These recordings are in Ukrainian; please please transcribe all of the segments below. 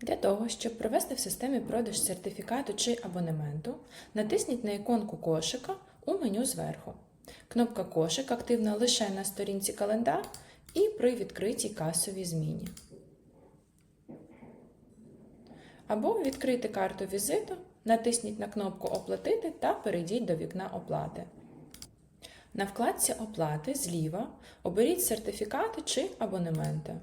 Для того, щоб провести в системі продаж сертифікату чи абонементу, натисніть на іконку кошика у меню зверху. Кнопка Кошик активна лише на сторінці календар і при відкритій касовій зміні. Або відкрити карту візиту, натисніть на кнопку Оплатити та перейдіть до вікна оплати. На вкладці Оплати зліва оберіть сертифікати чи абонементи.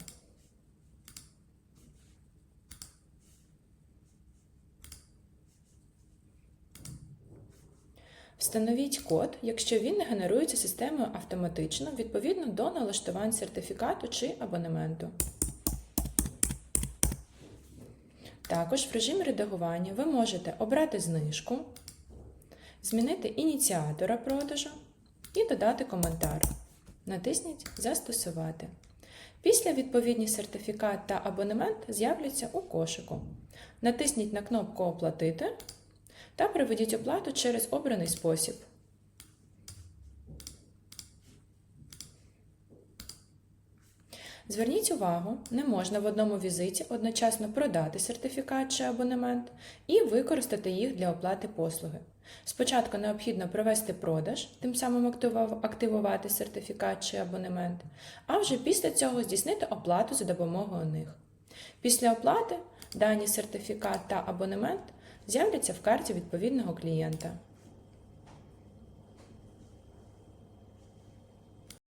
Встановіть код, якщо він не генерується системою автоматично відповідно до налаштувань сертифікату чи абонементу. Також в режимі редагування ви можете обрати знижку, змінити ініціатора продажу і додати коментар. Натисніть Застосувати. Після відповідні сертифікат та абонемент з'являться у кошику. Натисніть на кнопку Оплатити та проведіть оплату через обраний спосіб. Зверніть увагу, не можна в одному візиті одночасно продати сертифікат чи абонемент і використати їх для оплати послуги. Спочатку необхідно провести продаж, тим самим активувати сертифікат чи абонемент, а вже після цього здійснити оплату за допомогою них. Після оплати дані сертифікат та абонемент з'являться в карті відповідного клієнта.